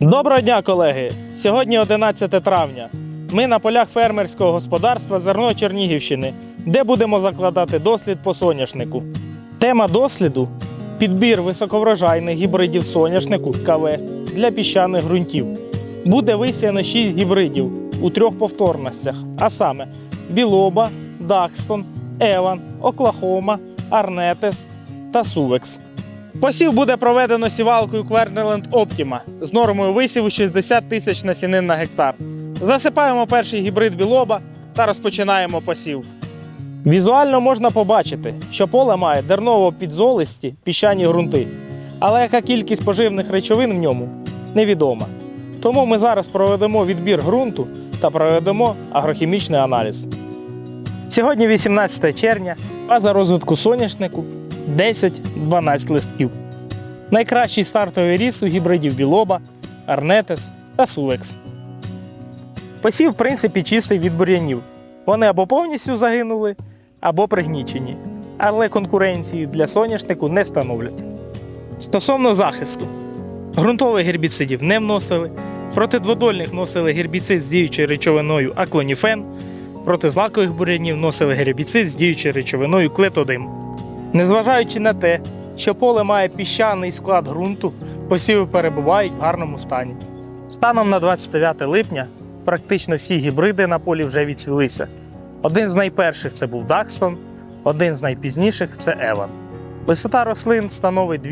Доброго дня, колеги! Сьогодні 11 травня. Ми на полях фермерського господарства Зерно Чернігівщини, де будемо закладати дослід по соняшнику. Тема досліду підбір високоврожайних гібридів соняшнику КВС для піщаних ґрунтів. Буде висіяно 6 гібридів у трьох повторностях: а саме: Білоба, Дакстон, Еван, Оклахома, Арнетес та Сувекс. Посів буде проведено сівалкою Квернеленд Optima з нормою висіву 60 тисяч насінин на гектар. Засипаємо перший гібрид білоба та розпочинаємо посів. Візуально можна побачити, що поле має дерново-підзолисті піщані ґрунти, але яка кількість поживних речовин в ньому невідома. Тому ми зараз проведемо відбір ґрунту та проведемо агрохімічний аналіз. Сьогодні 18 червня, фаза розвитку соняшнику 10-12 листків. Найкращий стартовий ріст у гібридів Білоба, Арнетес та Сувекс. Посів, в принципі, чистий від бур'янів. Вони або повністю загинули, або пригнічені. Але конкуренції для соняшнику не становлять. Стосовно захисту, ґрунтових гербіцидів не вносили, проти дводольних вносили гербіцид з діючою речовиною аклоніфен, проти злакових бур'янів вносили гербіцид з діючою речовиною клетодим. Незважаючи на те, що поле має піщаний склад ґрунту, посіви перебувають в гарному стані. Станом на 29 липня практично всі гібриди на полі вже відцвілися. Один з найперших це був Дакстон, один з найпізніших це Еван. Висота рослин становить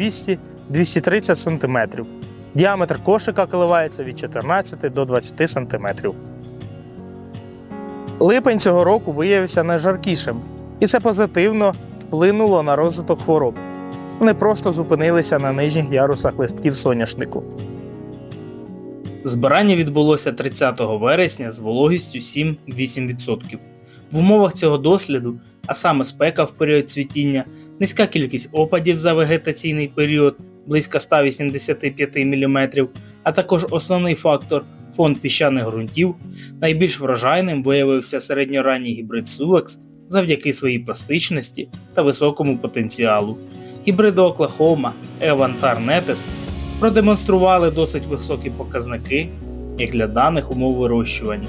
200-230 см. Діаметр кошика коливається від 14 до 20 см. Липень цього року виявився найжаркішим, і це позитивно вплинуло на розвиток хвороб. Вони просто зупинилися на нижніх ярусах листків соняшнику. Збирання відбулося 30 вересня з вологістю 7-8%. В умовах цього досліду, а саме спека в період цвітіння, низька кількість опадів за вегетаційний період близько 185 мм, а також основний фактор фонд піщаних ґрунтів, найбільш врожайним виявився середньоранній гібрид Suvex завдяки своїй пластичності та високому потенціалу. Гібриди Оклахома, Еван та Арнетес продемонстрували досить високі показники як для даних умов вирощування.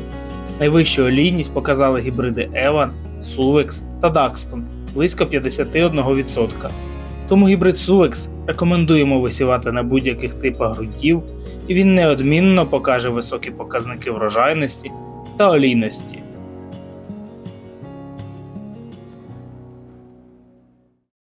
Найвищу олійність показали гібриди Еван, Suvex та Дакстон близько 51%. Тому гібрид Suvex рекомендуємо висівати на будь-яких типах ґрунтів, і він неодмінно покаже високі показники врожайності та олійності.